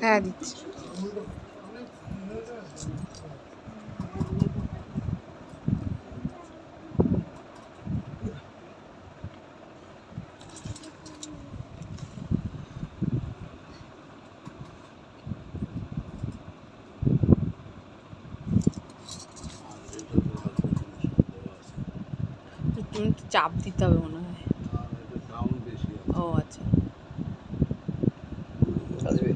হ্যাঁ দিচ্ছি আর এটা তো আর কোনো জিনিস দেওয়া আছে। একটু একটু চাপ দিতে হবে মনে হয় আর এটা দাম বেশি আছে। ও আচ্ছা আসবে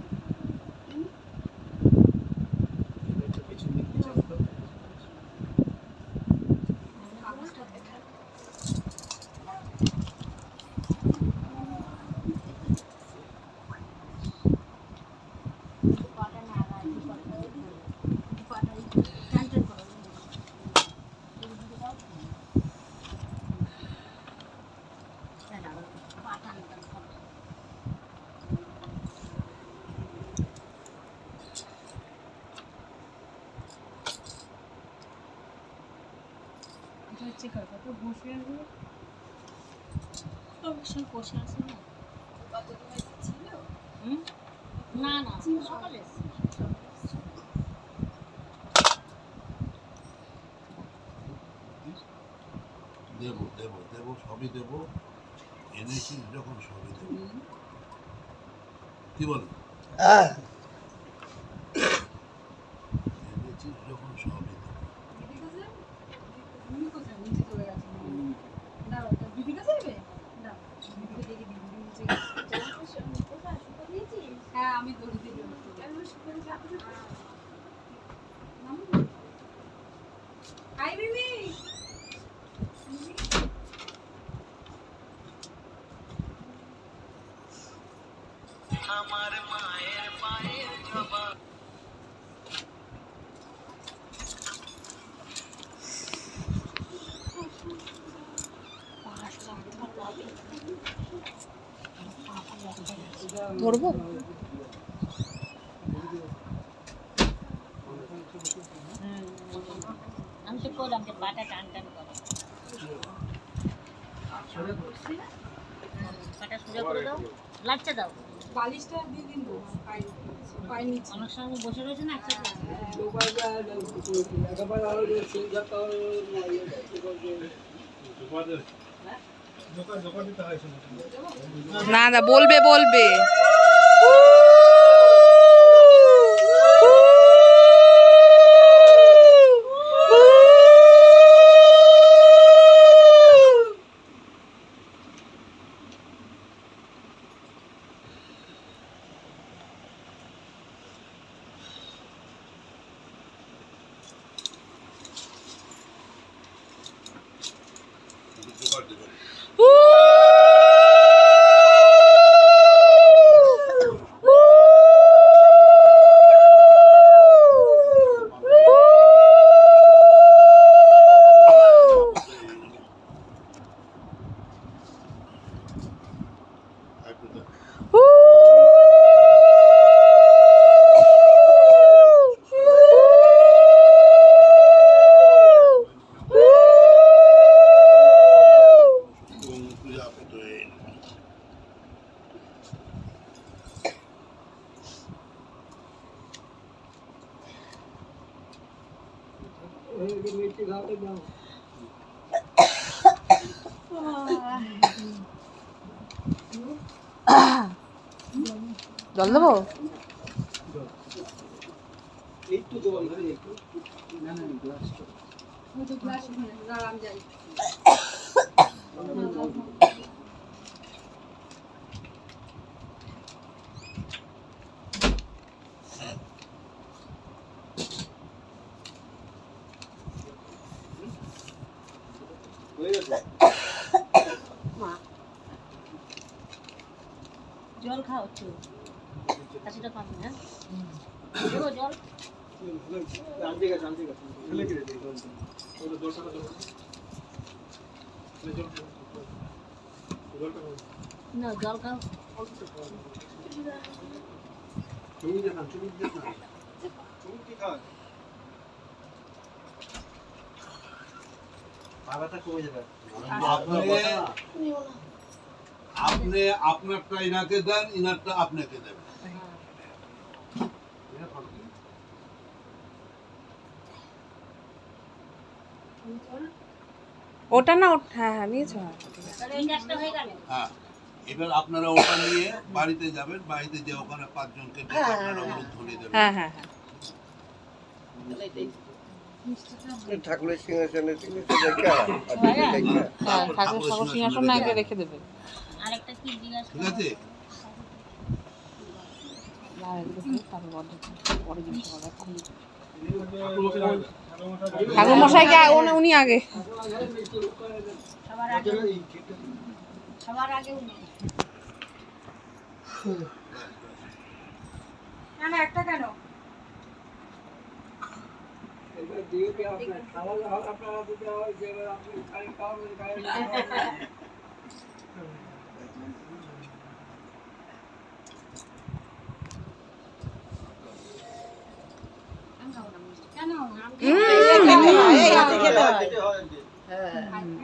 না। না সকালে দেবো দেবো দেবো সবই দেবো। এনেছি যখন সবই দেবো। কি বল? হ্যাঁ এনেছিস যখন সবই দেবো হ্যাঁ আমি দড়ি দিয়ে দেবো। Hi baby! ধরবো? করলাম যে পাটা টান টান করে। পাটা সোজা করে দাও। লাচ্চা দাও। বালিশটা দিয়ে দিন অনেক সঙ্গে বসে রয়েছে না না না বলবে বলবে। জল দেবো একটু জল না না গ্লাস তো গ্লাস আমি যাই। জল খাও একটু। কাশিটা পাবি না? জল? না, জল খাও। তুমি দেখ না তুমি দেখ না তুমি কি খাও আপনি আপনি আপনারটা ইনাকে দেন ইনারটা আপনাকে দেবেন ওটা না হ্যাঁ হ্যাঁ নিয়েছো হ্যাঁ। এবার আপনারা ওটা নিয়ে বাড়িতে যাবেন বাড়িতে যে ওখানে পাঁচজনকে আপনারা দেবেন। হ্যাঁ হ্যাঁ হ্যাঁ। ঠাকুরের সিংহাসনে দেখা হ্যাঁ ঠাকুর ঠাকুর সিংহাসন আগে রেখে দেবে। আরেকটা কি জিজ্ঞাসা ঠিক আছে। ঠাকুর মশাইকে উনি- উনি আগে। সবার আগে। সবার আগে উনি। না না একটা কেন এবার দিয়ে কি আপনার খাওয়া আপনারা দিতে হয় যে আপনি খাই খাওয়াবেন খাই কেন হুম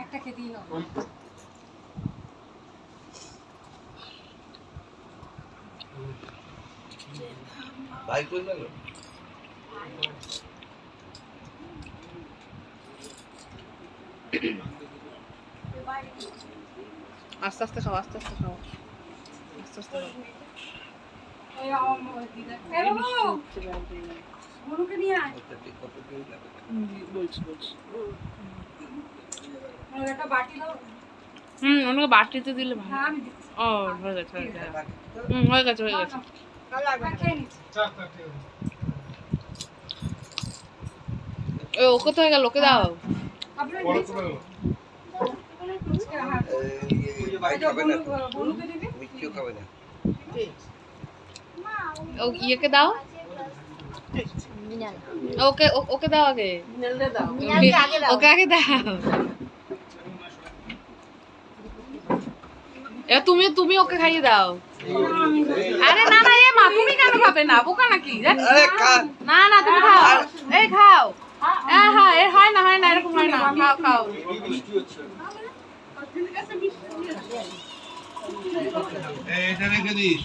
একটা খেতেই হবে ভাই কই গেল আস্তে আস্তে খাও, আস্তে আস্তে খাও। আস্তে আস্তে হুম ওনাকে বাটিতে দিলে ভালো। ও, হয়ে গেছে হুম, হয়ে গেছে হয়ে গেছে। ওকে তো হয়ে গেল? ওকে দাও। ইয়েকে দাও। ওকে ওকে দাও আগে। ওকে আগে দাও। তুমি তুমি ওকে খাইয়ে দাও। আরে না না এ মা তুমি কেন খাবে? না বোকা নাকি না না তুমি খাও। এই খাও। হ্যাঁ হ্যাঁ এর হয় না হয় না এরকম হয় না। খাও খাও। বৃষ্টি হচ্ছে। এই, এটা রেখে দিস।